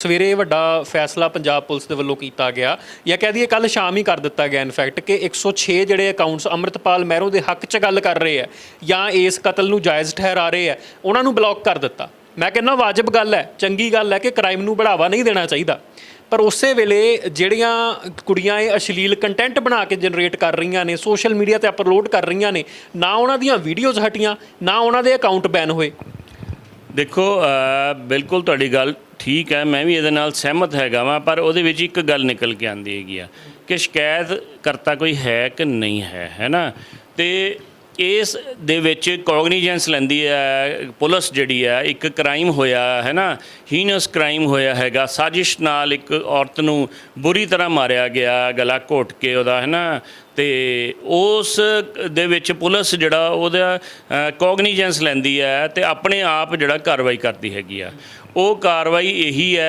ਸਵੇਰੇ ਵੱਡਾ ਫੈਸਲਾ ਪੰਜਾਬ ਪੁਲਿਸ ਦੇ ਵੱਲੋਂ ਕੀਤਾ ਗਿਆ ਜਾਂ ਕਹਿ ਦਈਏ ਕੱਲ ਸ਼ਾਮ ਹੀ ਕਰ ਦਿੱਤਾ ਗਿਆ ਇਨਫੈਕਟ ਕਿ 106 ਜਿਹੜੇ ਅਕਾਊਂਟਸ ਅੰਮ੍ਰਿਤਪਾਲ ਮਹਿਰੋ ਦੇ ਹੱਕ 'ਚ ਗੱਲ ਕਰ ਰਹੇ ਆ ਜਾਂ ਇਸ ਕਤਲ ਨੂੰ ਜਾਇਜ਼ ਠਹਿਰਾ ਰਹੇ ਆ, ਉਹਨਾਂ ਨੂੰ ਬਲੌਕ ਕਰ ਦਿੱਤਾ। ਮੈਂ ਕਹਿੰਦਾ ਵਾਜਬ ਗੱਲ ਹੈ, ਚੰਗੀ ਗੱਲ ਹੈ ਕਿ ਕ੍ਰਾਈਮ ਨੂੰ ਬੜਾਵਾ ਨਹੀਂ ਦੇਣਾ ਚਾਹੀਦਾ। ਪਰ ਉਸੇ ਵੇਲੇ ਜਿਹੜੀਆਂ ਕੁੜੀਆਂ ਇਹ ਅਸ਼ਲੀਲ ਕੰਟੈਂਟ ਬਣਾ ਕੇ ਜਨਰੇਟ ਕਰ ਰਹੀਆਂ ਨੇ ਸੋਸ਼ਲ ਮੀਡੀਆ ਤੇ ਅਪਲੋਡ ਕਰ ਰਹੀਆਂ ਨੇ, ਨਾ ਉਹਨਾਂ ਦੀਆਂ ਵੀਡੀਓਜ਼ ਹਟੀਆਂ, ਨਾ ਉਹਨਾਂ ਦੇ ਅਕਾਊਂਟ ਬੈਨ ਹੋਏ। ਦੇਖੋ ਬਿਲਕੁਲ ਤੁਹਾਡੀ ਗੱਲ ਠੀਕ ਹੈ, ਮੈਂ ਵੀ ਇਹਦੇ ਨਾਲ ਸਹਿਮਤ ਹੈਗਾ ਵਾਂ, ਪਰ ਉਹਦੇ ਵਿੱਚ ਇੱਕ ਗੱਲ ਨਿਕਲ ਕੇ ਆਉਂਦੀ ਹੈਗੀ ਆ ਕਿ ਸ਼ਿਕਾਇਤ ਕਰਤਾ ਕੋਈ ਹੈ ਕਿ ਨਹੀਂ ਹੈ ਹੈ ਨਾ? ਤੇ ਇਸ ਦੇ ਵਿੱਚ ਕੋਗਨੀਜੈਂਸ ਲੈਂਦੀ ਹੈ, ਪੁਲਿਸ ਜਿਹੜੀ ਹੈ, ਇੱਕ ਕ੍ਰਾਈਮ ਹੋਇਆ, ਹੈ ਨਾ? ਹੀਨਸ ਕ੍ਰਾਈਮ ਹੋਇਆ ਹੈਗਾ। ਸਾਜ਼ਿਸ਼ ਨਾਲ ਇੱਕ ਔਰਤ ਨੂੰ ਬੁਰੀ ਤਰ੍ਹਾਂ ਮਾਰਿਆ ਗਿਆ, ਗਲਾ ਘੋਟ ਕੇ ਉਹਦਾ, ਹੈ ਨਾ? ਤੇ ਉਸ ਦੇ ਵਿੱਚ ਪੁਲਿਸ ਜਿਹੜਾ, ਉਹਦਾ ਕੋਗਨੀਜੈਂਸ ਲੈਂਦੀ ਹੈ ਤੇ ਆਪਣੇ ਆਪ ਜਿਹੜਾ ਕਾਰਵਾਈ ਕਰਦੀ ਹੈਗੀ ਆ। ਉਹ ਕਾਰਵਾਈ ਇਹੀ ਹੈ